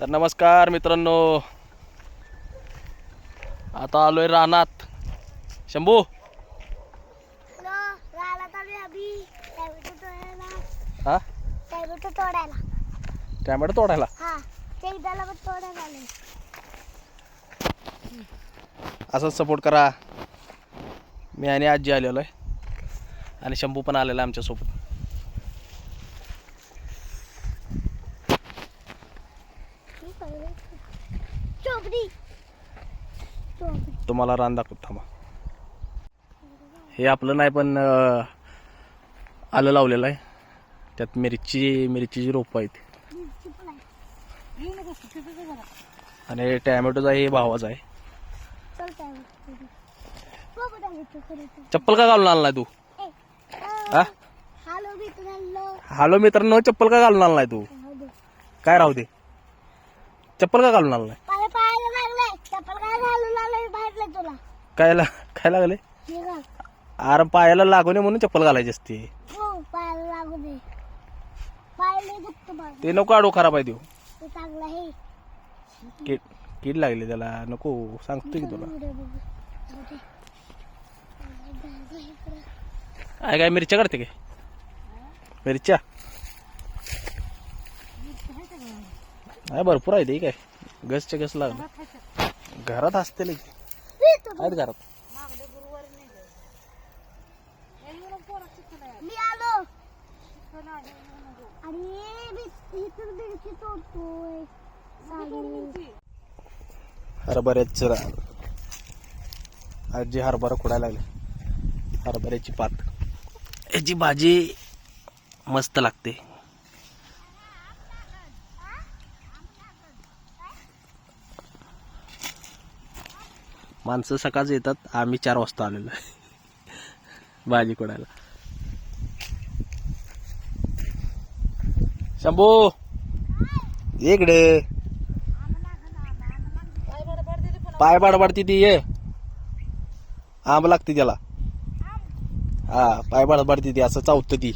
तर नमस्कार मित्रांनो. आता आलोय रानात. शंभू. हा? टॅमॅटो तोडायला. असंच सपोर्ट करा. मी आणि आजी आलेलो आहे आणि शंभू पण आलेला आहे आमच्यासोबत. तुम्हाला रान दाखवत थांबा. हे आपलं नाही पण आलं लावलेलं आहे. त्यात मिरची मिरचीची रोपं आहेत. आणि टॅमॅटोचा हे भावाचा आहे. हो चप्पल का घालून आणलाय तू? हॅलो मित्रांनो चप्पल का घालून आणलाय तू. काय राहू दे? चप्पल का घालून आणलाय पाय पायाला लागले चप्पल काय घालून आलोय बाहेरले तुला काय ला काय लागले? अरे पायाला लागू नये म्हणून चप्पल घालायची असते. हो ते नको आडू खराब आहे देऊ. आहे. कीड कीड लागली त्याला. नको सांगतो की तुला. इकडं. काय काय मिरच्या काढते काय? मिरच्या? नाही भरपूर आहे ते काय. गसच्या गस लागलं. घरात असते आहेत घरात. मी आलो. हरभऱ्याच आजी हरभरा खुडायला लागले. हरभऱ्याची पात. याची भाजी मस्त लागते. माणसं सकाळच येतात आम्ही चार वाजता आलेलो आहे. भाजी खुडायला शंभू! इकडे. पाय बडबडती ती ये. आंब लागते त्याला. हा पाय बडबडती ती असं चावतं ती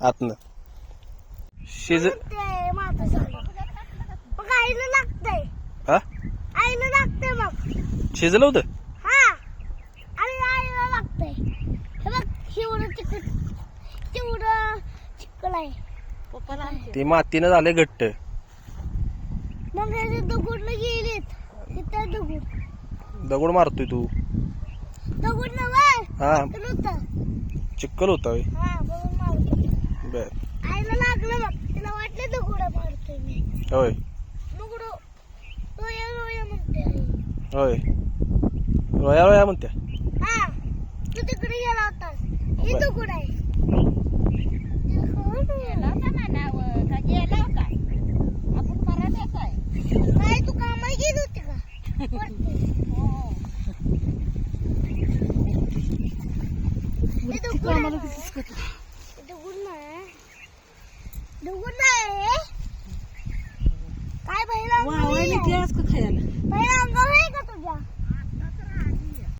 आतनं. शिज लागतंय हा आईला लागतंय मग शिजलं होतं? हा. आणि आईला लागतंय. हे बघ शिवडं चिकट चिवडं चिकल आहे. ते. मातीनं झाले घट्ट. मग हे दगडला गेलेत तिथं दगड दगड मारतोय तू. दगड नव्हे हा. तर होतं. चिक्कल होता होय. हा बघून मारतो बर. आईला लागलं मग तिला वाटलं दगड मारतोय मी. होय दगड रोया रोया म्हणते आई होय. रोया रोया म्हणत्या. हा तू तिकडे गेला होतास. हे बर. दगड आहे तिला कळलं नाही तू कामाला गेली होती का? वरती. हे दगड आहे? ना? हे दगड नाही? दगड नाही? काय बैला